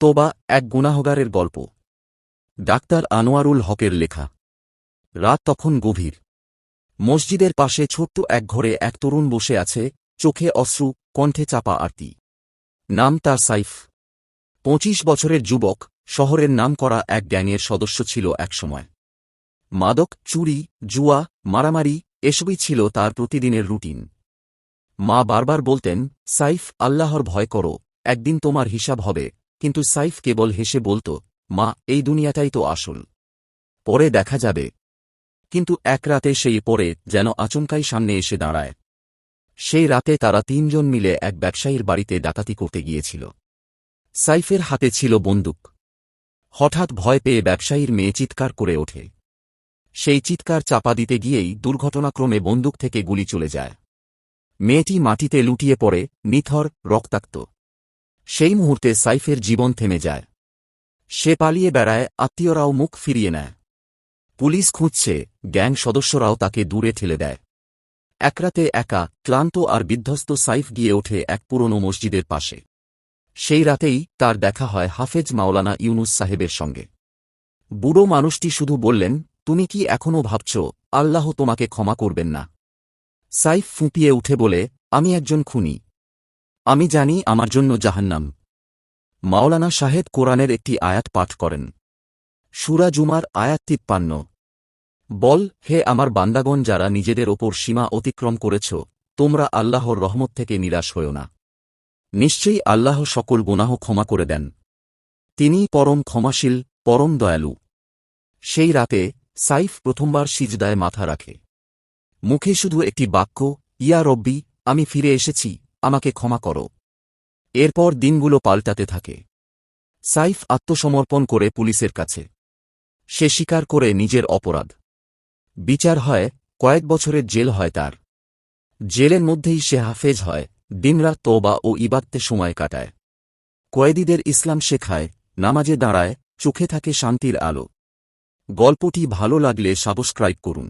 তোবা এক গুনাহগারের গল্প। ডাক্তার আনোয়ারুল হকের লেখা। রাত তখন গভীর। মসজিদের পাশে ছোট্ট এক ঘরে এক তরুণ বসে আছে, চোখে অশ্রু, কণ্ঠে চাপা আরতি। নাম তার সাইফ। পঁচিশ বছরের যুবক, শহরের নাম করা এক গ্যাংয়ের সদস্য ছিল একসময়। মাদক, চুরি, জুয়া, মারামারি, এসবই ছিল তার প্রতিদিনের রুটিন। মা বারবার বলতেন, সাইফ, আল্লাহর ভয় করো, একদিন তোমার হিসাব হবে কিন্তু সাইফ কেবল হেসে বলত, মা, এই দুনিয়াটাই তো আসল। পরে দেখা যাবে। কিন্তু এক রাতে সেই পরে যেন আচমকাই সামনে এসে দাঁড়ায়। সেই রাতে তারা তিনজন মিলে এক ব্যবসায়ীর বাড়িতে ডাকাতি করতে গিয়েছিল। সাইফের হাতে ছিল বন্দুক। হঠাৎ ভয় পেয়ে ব্যবসায়ীর মেয়ে চিৎকার করে ওঠে। সেই চিৎকার চাপা দিতে গিয়েই দুর্ঘটনাক্রমে বন্দুক থেকে গুলি চলে যায়। মেয়েটি মাটিতে লুটিয়ে পড়ে, নিথর, রক্তাক্ত। সেই মুহূর্তে সাইফের জীবন থেমে যায়। সে পালিয়ে বেড়ায়, আত্মীয়রাও মুখ ফিরিয়ে নেয়। পুলিশ খুঁজছে, গ্যাং সদস্যরাও তাকে দূরে ঠেলে দেয়। একরাতে একা, ক্লান্ত আর বিধ্বস্ত সাইফ গিয়ে ওঠে এক পুরনো মসজিদের পাশে। সেই রাতেই তার দেখা হয় হাফেজ মাওলানা ইউনুস সাহেবের সঙ্গে। বুড়ো মানুষটি শুধু বললেন, তুমি কি এখনও ভাবছ, আল্লাহ তোমাকে ক্ষমা করবেন না? সাইফ ফুঁপিয়ে উঠে বলে, আমি একজন খুনি। আমি জানি আমার জন্য জাহান্নাম। মাওলানা সাহেব কোরআনের একটি আয়াত পাঠ করেন। সুরা জুমার আয়াত তিপ্পান্ন। বল, হে আমার বান্দাগণ, যারা নিজেদের ওপর সীমা অতিক্রম করেছ, তোমরা আল্লাহর রহমত থেকে নিরাশ হও না। নিশ্চয়ই আল্লাহ সকল গুনাহ ক্ষমা করে দেন। তিনি পরম ক্ষমাশীল, পরম দয়ালু। সেই রাতে সাইফ প্রথমবার সিজদায় মাথা রাখে। মুখে শুধু একটি বাক্য, ইয়া রব্বি, আমি ফিরে এসেছি। আমাকে ক্ষমা করো। এরপর দিনগুলো পাল্টাতে থাকে। সাইফ আত্মসমর্পণ করে পুলিশের কাছে। সে স্বীকার করে নিজের অপরাধ। বিচার হয়, কয়েক বছরের জেল হয় তার। জেলের মধ্যেই সে হাফেজ হয়, দিনরাত তোবা ও ইবাত্তে সময় কাটায়। কয়েদিদের ইসলাম শেখায়, নামাজে দাঁড়ায়, চোখে থাকে শান্তির আলো। গল্পটি ভালো লাগলে সাবস্ক্রাইব করুন।